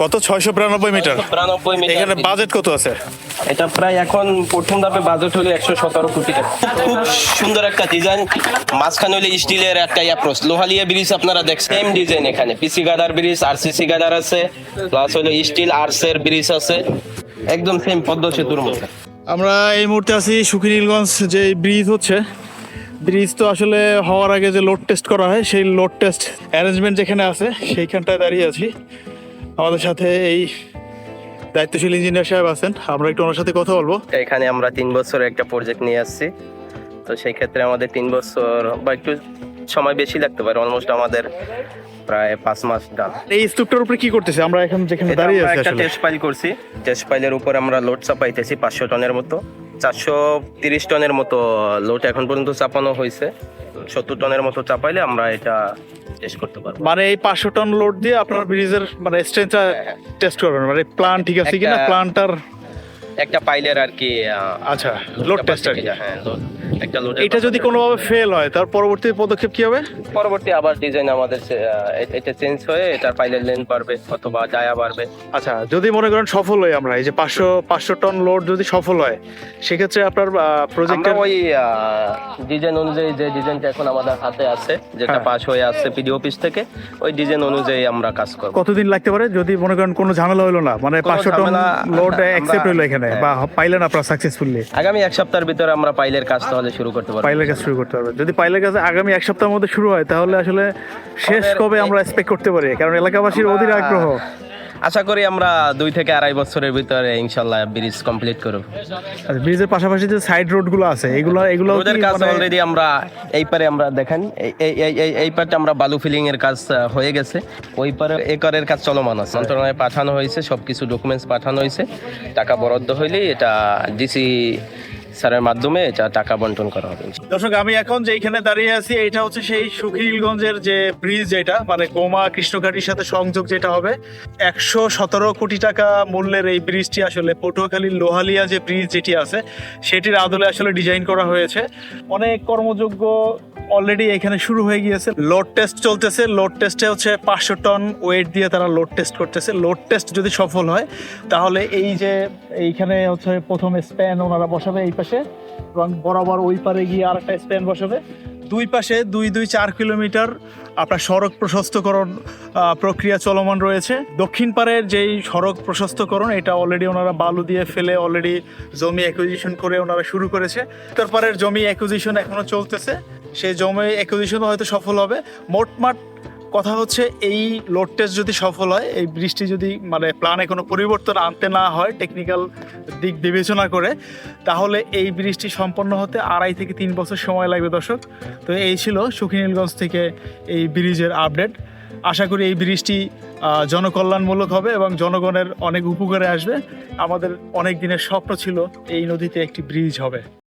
কত? ছয়শো বিরানব্বই মিটার। বিরানব্বই মিটার এখানে বাজেট কত আছে? এটা প্রায় এখন প্রথম ধাপে বাজেট হলো একশো সতেরো কোটি টাকা। খুব সুন্দর একটা ডিজাইন মাঝখানে হলে স্টিলের একটা অ্যাপ্রোচ লোহালিয়া ব্রিজ আপনারা দেখ সেম ডিজাইন এখানে। পিসি গাদার ব্রিজ আরসিসি গাদার আছে। প্লাস হলো স্টিল আর্সের ব্রিজ আছে। একদম সেম পদ্ম সেতুর মতো। আমরা এই মুহূর্তে আছি সুখিনীলগঞ্জ যে ব্রিজ হচ্ছে। ব্রিজ তো আসলে হওয়ার আগে যে লোড টেস্ট করা হয় সেই লোড টেস্ট অ্যারেঞ্জমেন্ট যেখানে আছে সেইখানটায় দাঁড়িয়ে আছি। আমাদের সাথে এই দায়িত্বশীল ইঞ্জিনিয়ার সাহেব আছেন। আমরা একটু ওনার সাথে কথা বলব। এখানে আমরা তিন বছরের একটা প্রজেক্ট নিয়ে আসছি। তো সেই ক্ষেত্রে আমাদের তিন বছর বা একটু সময় বেশি লাগতে পারে অলমোস্ট আমাদের প্রায় পাঁচ মাস ডান। এই স্তূপটার উপরে কি করতেছে? আমরা এখন যেখানে দাঁড়িয়ে আছি একটা টেস্ট ফাইল করছি। টেস্ট ফাইলের উপর আমরা লোড চাপাইতেছি পাঁচশো টনের মতো। চারশো তিরিশ টনের মতো লোড এখন পর্যন্ত চাপানো হয়েছে। সত্তর টনের মতো চাপাইলে আমরা এটা টেস্ট করতে পারব। মানে এই পাঁচশো টন লোড দিয়ে আপনার ব্রিজের মানে স্ট্রেংথটা টেস্ট করবেন। মানে প্ল্যান ঠিক আছে কিনা? প্ল্যানটার একটা পাইলের আর কি আচ্ছা লোড টেস্ট আর কি? হ্যাঁ লোড একটা লোড এটা যদি কোনোভাবে ফেল হয় তার পরবর্তী পদক্ষেপ কি হবে? পরবর্তী আবার ডিজাইন আমাদের এটা চেঞ্জ হয়ে এটার পাইলের লেন্থ বাড়বে অথবা ডায়া বাড়বে। আচ্ছা যদি মনে করেন সফল হই আমরা এই যে পাঁচশো পাঁচশো টন লোড যদি সফল হয় সেক্ষেত্রে আপনার আমরা প্রজেক্টের ওই ডিজাইন অনুযায়ী যে ডিজাইনটা এখন আমাদের হাতে আছে যেটা হ্যাঁ। পাস হয়ে আসছে পিডি অফিস থেকে ওই ডিজাইন অনুযায়ী আমরা কাজ করব। কতদিন লাগতে পারে? যদি মনে করেন কোনো ঝামেলা হলো না মানে কোনো পাঁচশো টন লোড অ্যাকসেপ্ট হলো এখানে। হ্যাঁ। বা পাইলেন আপনারা সাকসেসফুলি আগামী এক সপ্তাহের ভিতরে আমরা পাইলের কাজ তাহলে শুরু করতে পারব। পাইলের কাজ শুরু করতে পারবে যদি পাইলের কাজ আগামী এক সপ্তাহের মধ্যে শুরু হয় তাহলে আসলে শেষ কবে আমরা এক্সপেক্ট করতে পারি? কারণ এলাকাবাসীর অধীর আগ্রহ। আশা করি আমরা দুই থেকে আড়াই বছরের ভিতরে ইনশাল্লাহ ব্রিজ কমপ্লিট করব। আচ্ছা ব্রিজের পাশাপাশি যে সাইড রোডগুলো আছে এগুলো এগুলো ওদের কাজ মানে- অলরেডি আমরা এই পারে আমরা দেখেন এই- এই এই এই এই পারটা আমরা বালু ফিলিং এর কাজ হয়ে গেছে। ওই পারে একরের কাজ চলমান আছে। মন্ত্রণালয়ে পাঠানো হয়েছে সবকিছু ডকুমেন্টস পাঠানো হয়েছে। টাকা বরাদ্দ হইলেই এটা ডিসি স্যারের মাধ্যমে টাকা বন্টন করা হবে। দর্শক, আমি এখন যে এখানে দাঁড়িয়ে আছি এটা হচ্ছে সেই সুখিলগঞ্জের যে ব্রিজ যেটা মানে গোমা কৃষ্ণঘাটির সাথে সংযোগ যেটা হবে, একশো সতেরো কোটি টাকা মূল্যের এই ব্রিজটি আসলে পটুয়াখালীর লোহালিয়া যে ব্রিজ যেটি আছে, সেটির আদলে আসলে ডিজাইন করা হয়েছে। অনেক কর্মযোগ্য অলরেডি এখানে শুরু হয়ে গিয়েছে। লোড টেস্ট চলতেছে। লোড টেস্টে হচ্ছে পাঁচশো টন ওয়েট দিয়ে তারা লোড টেস্ট করতেছে। লোড টেস্ট যদি সফল হয়, তাহলে এই যে এইখানে হচ্ছে প্রথম স্প্যান ওনারা বসাবে এই পাশে, এবং বরাবর ওই পারে গিয়ে আর একটা স্প্যান বসাবে। দুই পাশে দুই দুই চার কিলোমিটার আপনার সড়ক প্রশস্তকরণ প্রক্রিয়া চলমান রয়েছে। দক্ষিণ পাড়ের যেই সড়ক প্রশস্তকরণ, এটা অলরেডি ওনারা বালু দিয়ে ফেলে অলরেডি জমি অ্যাকুইজিশন করে ওনারা শুরু করেছে। উত্তর পাড়ের জমি অ্যাকুইজিশন এখনও চলতেছে। সেই জমি অ্যাকুইজিশনও হয়তো সফল হবে। মোটমাট কথা হচ্ছে এই লোড টেস্ট যদি সফল হয় এই বৃষ্টি যদি মানে প্ল্যানে কোনো পরিবর্তন আনতে না হয় টেকনিক্যাল দিক বিবেচনা করে তাহলে এই বৃষ্টি সম্পন্ন হতে আড়াই থেকে তিন বছর সময় লাগবে দর্শক। তো এই ছিল সুখিনীলগঞ্জ থেকে এই ব্রিজের আপডেট আশা করি এই আহ, জনকল্যাণমূলক হবে এবং জনগণের অনেক উপকারে আসবে। আমাদের অনেক দিনের স্বপ্ন ছিল এই নদীতে একটি ব্রিজ হবে।